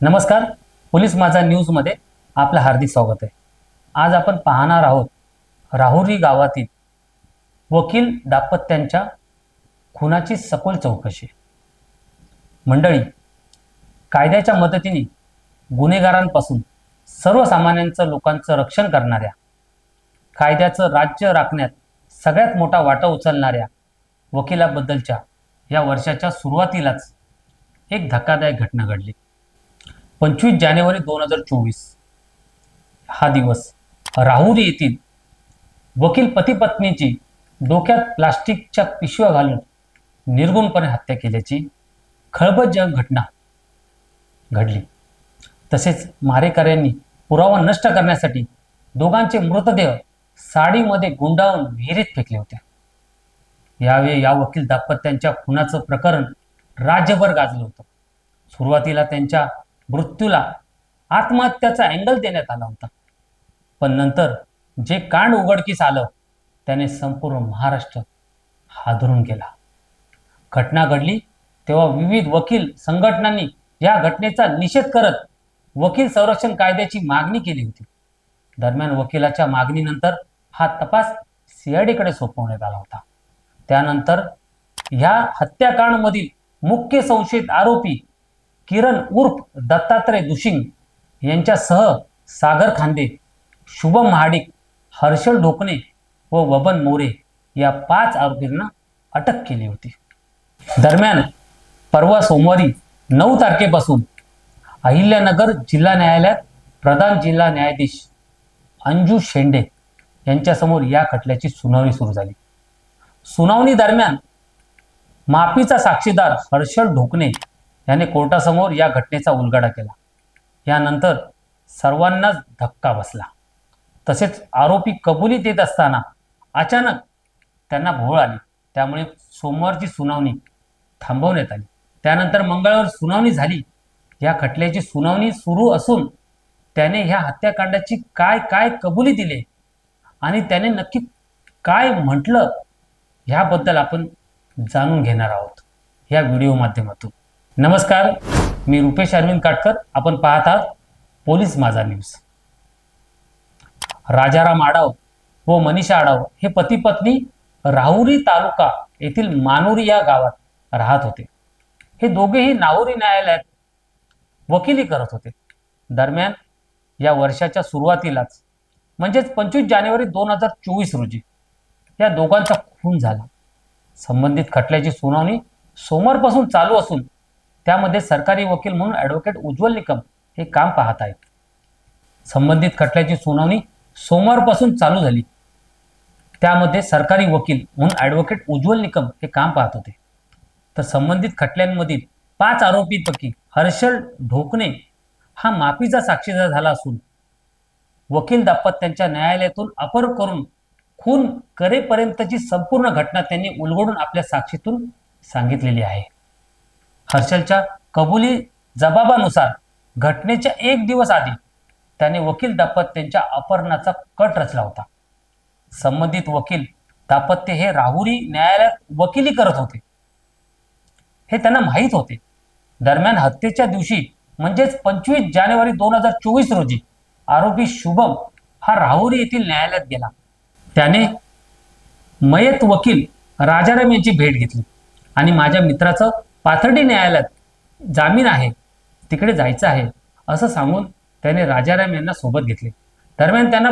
नमस्कार. पोलीस माझा न्यूजमध्ये आपलं हार्दिक स्वागत आहे. आज आपण पाहणार आहोत राहुरी गावातील वकील दाम्पत्यांच्या खुनाची सखोल चौकशी. मंडळी कायद्याच्या मदतीने गुन्हेगारांपासून सर्वसामान्यांचं लोकांचं रक्षण करणाऱ्या कायद्याचं राज्य राखण्यात सगळ्यात मोठा वाटा उचलणाऱ्या वकिलाबद्दलच्या या वर्षाच्या सुरुवातीलाच एक धक्कादायक घटना घडली. पंचवीस जानेवारी दोन हजार चोवीस. हा दिवस. राहुरी येथील वकील पतीपत्नीची डोक्यात प्लास्टिकच्या पिशव्या घालून निर्गुणपणे हत्या केल्याची खळबळजनक घटना घडली. तसेच मारेकऱ्यांनी पुरावा नष्ट करण्यासाठी दोघांचे मृतदेह साडीमध्ये गुंडाळून विहिरीत फेकले होते. यावेळी या वकील दाम्पत्यांच्या खुनाचं प्रकरण राज्यभर गाजलं होतं. सुरुवातीला त्यांच्या मृत्यूला आत्महत्याचा अँगल देण्यात आला होता. पण नंतर जे कांड उघडकीस आलं त्याने संपूर्ण महाराष्ट्र हादरून गेला. घटना घडली तेव्हा विविध वकील संघटनांनी या घटनेचा निषेध करत वकील संरक्षण कायद्याची मागणी केली होती. दरम्यान वकिलाच्या मागणीनंतर हा तपास सीआयडीकडे सोपवण्यात आला होता. त्यानंतर ह्या हत्याकांडमधील मुख्य संशयित आरोपी किरण उर्फ दत्तात्रय दुशिंग यांच्यासह सागर खांदे शुभम महाडिक हर्षल ढोकणे व वबन मोरे या पाच आरोपींना अटक केली होती. दरम्यान परवा सोमवारी नऊ तारखेपासून अहिल्यानगर जिल्हा न्यायालयात प्रधान जिल्हा न्यायाधीश अंजू शेंडे यांच्यासमोर या खटल्याची सुनावणी सुरू झाली. सुनावणी दरम्यान माफीचा साक्षीदार हर्षल ढोकणे याने कोर्टासमोर या घटनेचा उलगडा केला. यानंतर सर्वांनाच धक्का बसला. तसेच आरोपी कबुली देत असताना अचानक त्यांना भोळ आली. त्यामुळे सोमवारची सुनावणी थांबवण्यात आली. त्यानंतर मंगळवार सुनावणी झाली. या खटल्याची सुनावणी सुरू असून त्याने ह्या हत्याकांडाची काय काय कबुली दिले आणि त्याने नक्की काय म्हटलं ह्याबद्दल आपण जाणून घेणार आहोत. या व्हिडिओ माध्यमातून. नमस्कार मी रुपेश अरविंद काटकर. आपण पाहत आहात पोलीस माझा न्यूज. राजाराम आडाव व मनीषा आडाव हे पती पत्नी राहुरी तालुका येथील मानुरी या गावात राहत होते. हे दोघेही नाहुरी न्यायालयात वकिली करत होते. दरम्यान या वर्षाच्या सुरुवातीलाच म्हणजेच पंचवीस जानेवारी दोन हजार चोवीस रोजी या दोघांचा खून झाला. संबंधित खटल्याची सुनावणी सोमवारपासून चालू असून त्यामध्ये सरकारी वकील म्हणून ॲडव्होकेट उज्ज्वल निकम हे काम पाहत आहेत. संबंधित खटल्याची सुनावणी सोमवारपासून चालू झाली. त्यामध्ये सरकारी वकील म्हणून ॲडव्होकेट उज्ज्वल निकम हे काम पाहत होते. तर संबंधित खटल्यांमधील पाच आरोपींपैकी हर्षल ढोकणे हा माफीचा साक्षीदार झाला असून वकील दाम्पत्यांच्या न्यायालयातून अपर करून खून करेपर्यंतची संपूर्ण घटना त्यांनी उलगडून आपल्या साक्षीतून सांगितलेली आहे. हर्षलच्या कबुली जबाबानुसार घटनेच्या एक दिवस आधी त्याने वकील दाम्पत्यांच्या अपहरणाचा कट रचला होता. संबंधित वकील दाम्पत्य हे राहुरी न्यायालयात वकिली करत होते. हे त्यांना माहीत होते. दरम्यान हत्येच्या दिवशी म्हणजेच पंचवीस जानेवारी दोन हजार चोवीस रोजी आरोपी शुभम हा राहुरी येथील न्यायालयात गेला. त्याने मयत वकील राजाराम यांची भेट घेतली आणि माझ्या मित्राचं पाथर्डी न्यायालयात जामीन आहे तिकडे जायचं आहे असं सांगून त्याने राजाराम यांना सोबत घेतले. दरम्यान त्यांना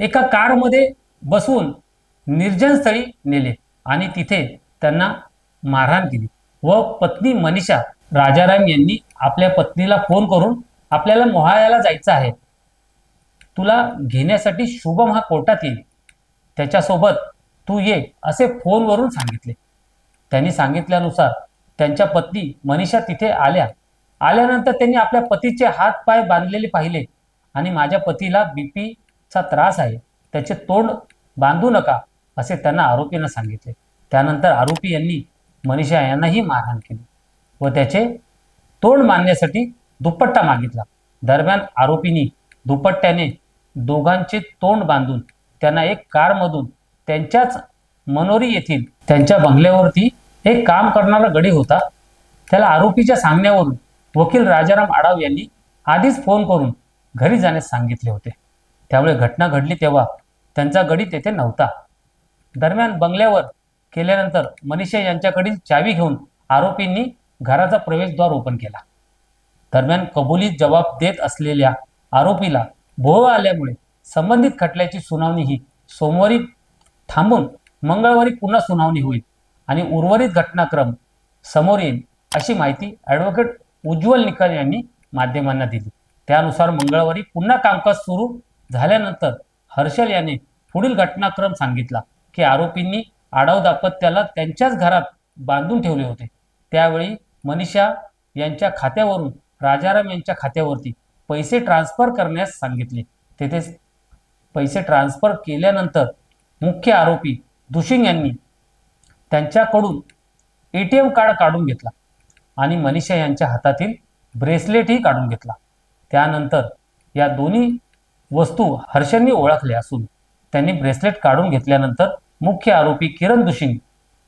एका कारमध्ये बसवून निर्जन स्थळी नेले आणि तिथे त्यांना मारहाण केली व पत्नी मनीषा राजाराम यांनी आपल्या पत्नीला फोन करून आपल्याला मोहाळ्याला जायचं आहे. तुला घेण्यासाठी शुभम हा कोर्टात येईल. त्याच्यासोबत तू ये असे फोनवरून सांगितले. त्यांनी सांगितल्यानुसार त्यांच्या पत्नी मनीषा तिथे आल्या. आल्यानंतर त्यांनी आपल्या पतीचे हात पाय बांधलेले पाहिले आणि माझ्या पतीला बीपीचा त्रास आहे त्याचे तोंड बांधू नका असे त्यांना आरोपींना सांगितले. त्यानंतर आरोपी यांनी मनीषा यांनाही मारहाण केली व त्याचे तोंड बांधण्यासाठी दुपट्टा मागितला. दरम्यान आरोपींनी दुपट्ट्याने दोघांचे तोंड बांधून त्यांना एक कारमधून त्यांच्याच मनोरी येथील त्यांच्या बंगल्यावरती एक काम करणारा गडी होता. त्याला आरोपीच्या सांगण्यावरून वकील राजाराम आडाव यांनी आधीच फोन करून घरी जाण्यास सांगितले होते. त्यामुळे घटना घडली तेव्हा त्यांचा गडी तेथे नव्हता. दरम्यान बंगल्यावर केल्यानंतर मनीषा यांच्याकडील चावी घेऊन आरोपींनी घराचा प्रवेशद्वार ओपन केला. दरम्यान कबुलीत जबाब देत असलेल्या आरोपीला भोव आल्यामुळे संबंधित खटल्याची सुनावणी ही सोमवारी थांबून मंगळवारी पुन्हा सुनावणी होईल आणि उर्वरित घटनाक्रम समोर येईल अशी माहिती ॲडव्होकेट उज्ज्वल निकम यांनी माध्यमांना दिली. त्यानुसार मंगळवारी पुन्हा कामकाज सुरू झाल्यानंतर हर्षल याने पुढील घटनाक्रम सांगितला की आरोपींनी आडाव दापत्याला त्यांच्याच घरात बांधून ठेवले होते. त्यावेळी मनीषा यांच्या खात्यावरून राजाराम यांच्या खात्यावरती पैसे ट्रान्सफर करण्यास सांगितले. तेथेच पैसे ट्रान्सफर केल्यानंतर मुख्य आरोपी दुशिंग यांनी त्यांच्याकडून ए टी एम कार्ड काढून घेतला आणि मनीषा यांच्या हातातील ब्रेसलेटही काढून घेतला. त्यानंतर या दोन्ही वस्तू हर्षांनी ओळखल्या असून त्यांनी ब्रेसलेट काढून घेतल्यानंतर मुख्य आरोपी किरण दुशिंग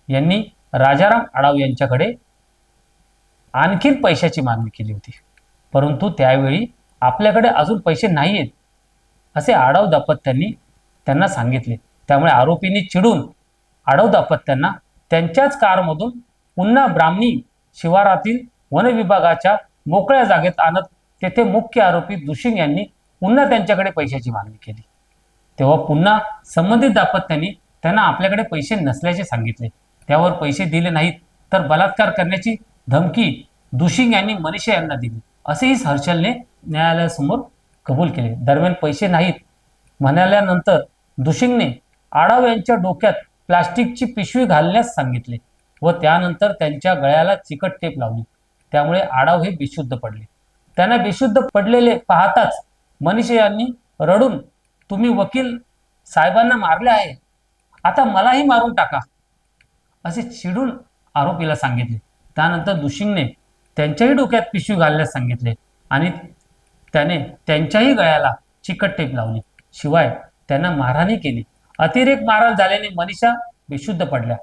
यांनी राजाराम आडाव यांच्याकडे आणखीन पैशाची मागणी केली होती. परंतु त्यावेळी आपल्याकडे अजून पैसे नाही आहेत असे आडाव दापत्यांनी त्यांना सांगितले. त्यामुळे आरोपींनी चिडून आडव दापत्यांना त्यांच्याच कारमधून पुन्हा ब्राह्मणी शिवारातील वन विभागाच्या मोकळ्या जागेत आणत तेथे मुख्य आरोपी दुशिंग यांनी पुन्हा त्यांच्याकडे पैशाची मागणी केली. तेव्हा पुन्हा संबंधित दाम्पत्यांनी त्यांना आपल्याकडे पैसे नसल्याचे सांगितले. त्यावर पैसे दिले नाहीत तर बलात्कार करण्याची धमकी दुशिंग यांनी मनीषा यांना दिली. असेही हर्षलने न्यायालयासमोर कबूल केले. दरम्यान पैसे नाहीत म्हणाल्यानंतर दुशिंगने आडाव यांच्या डोक्यात प्लास्टिकची पिशवी घालण्यास सांगितले व त्यानंतर त्यांच्या गळ्याला चिकट टेप लावली. त्यामुळे आडाव हे बेशुद्ध पडले. त्यांना बेशुद्ध पडलेले पाहताच मनीषा यांनी रडून तुम्ही वकील साहेबांना मारले आहे. आता मलाही मारून टाका. असे चिडून आरोपीला सांगितले. त्यानंतर दुशिंगने त्यांच्याही डोक्यात पिशवी घालण्यास सांगितले आणि त्याने त्यांच्याही गळ्याला चिकट टेप लावली. शिवाय त्यांना मारहाणी केली. अतिरेक मारहाण झाल्याने मनीषा बेशुद्ध पडल्या.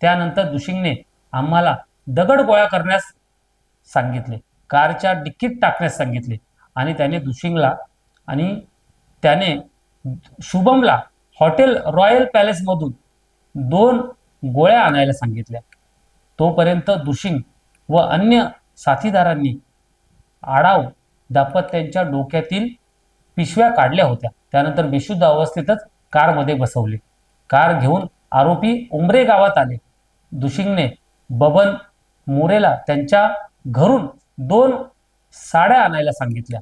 त्यानंतर दुशिंगने आम्हाला दगड गोळा करण्यास सांगितले. कारच्या डिक्कीत टाकण्यास सांगितले. आणि त्याने दुशिंगला आणि त्याने शुभमला हॉटेल रॉयल पॅलेसमधून दोन गोळ्या आणायला सांगितल्या. तोपर्यंत दुशिंग व अन्य साथीदारांनी आडाव दाम्पत्यांच्या डोक्यातील पिशव्या काढल्या होत्या. त्यानंतर बेशुद्ध अवस्थेतच कारमध्ये बसवले. कार घेऊन आरोपी उमरे गावात आले. दुशिंगने बबन मोरेला त्यांच्या घरून दोन साड्या आणायला सांगितल्या.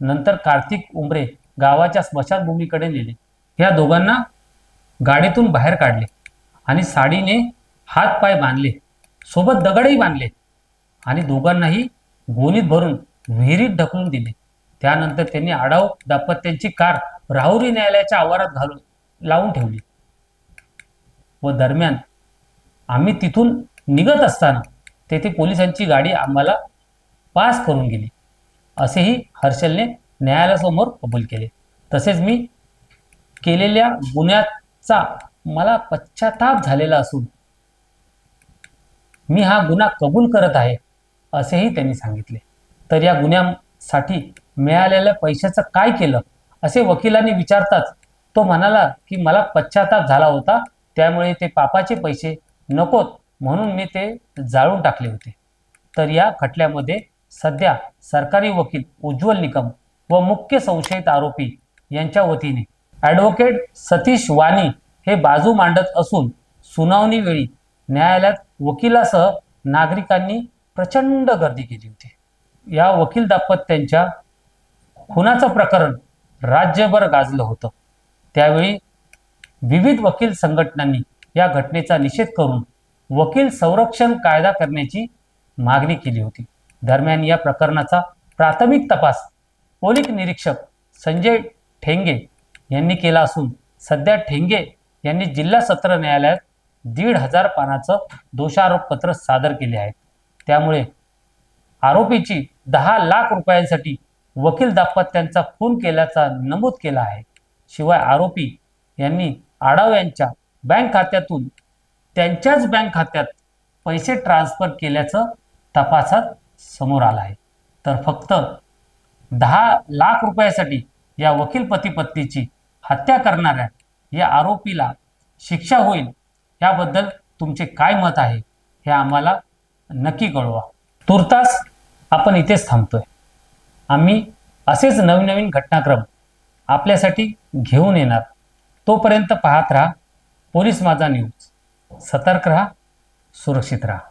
नंतर कार्तिक उमरे गावाच्या स्मशानभूमीकडे नेले. या दोघांना गाडीतून बाहेर काढले आणि साडीने हात पाय बांधले. सोबत दगडही बांधले आणि दोघांनाही गोणीत भरून विहिरीत ढकलून दिले. त्यानंतर त्यांनी आडाव दाम्पत्यांची कार राहुरी न्यायालयाच्या आवारात घालून लावून ठेवली. व दरम्यान आम्ही तिथून निघत असताना तेथे पोलिसांची गाडी आम्हाला पास करून गेली. असेही हर्षलने न्यायालयासमोर कबूल केले. तसेच मी केलेल्या गुन्ह्याचा मला पश्चाताप झालेला असून मी हा गुन्हा कबूल करत आहे असेही त्यांनी सांगितले. तर या गुन्ह्यासाठी मिळालेल्या पैशाचं काय केलं असे वकिलांनी विचारताच तो म्हणाला की मला पश्चाताप झाला होता त्यामुळे ते पापाचे पैसे नकोत म्हणून मी ते जाळून टाकले होते. तर या खटल्यामध्ये सध्या सरकारी वकील उज्ज्वल निकम व मुख्य संशयित आरोपी यांच्या वतीने ॲडव्होकेट सतीश वाणी हे बाजू मांडत असून सुनावणीवेळी न्यायालयात वकिलासह नागरिकांनी प्रचंड गर्दी केली होती. या वकील दाम्पत्यांच्या खुनाचं प्रकरण राज्यभर गाजलं होतं. त्यावेळी विविध वकील संघटनांनी या घटनेचा निषेध करून वकील संरक्षण कायदा करण्याची मागणी केली होती. दरम्यान या प्रकरणाचा प्राथमिक तपास पोलीस निरीक्षक संजय ठेंगे यांनी केला असून सध्या ठेंगे यांनी जिल्हा सत्र न्यायालयात दीड हजार पानाचं दोषारोपपत्र सादर केले आहे. त्यामुळे आरोपीची दहा लाख रुपयांसाठी वकील दाम्पत्यांचा खून केल्याचा नमूद केला आहे. शिवाय आरोपी यांनी आडाव यांच्या बँक खात्यातून त्यांच्याच बँक खात्यात पैसे ट्रान्सफर केल्याचं तपासात समोर आलं आहे. तर फक्त दहा लाख रुपयासाठी या वकील पती पत्नीची हत्या करणाऱ्या या आरोपीला शिक्षा होईल याबद्दल तुमचे काय मत आहे हे आम्हाला नक्की कळवा. तुर्तास आपण इथेच थांबतोय. आम्ही असेच नवीन नवीन घटनाक्रम आपल्यासाठी घेऊन येणार. तोपर्यंत पाहत राहा पोलीस माझा न्यूज सतर्क राहा सुरक्षित राहा.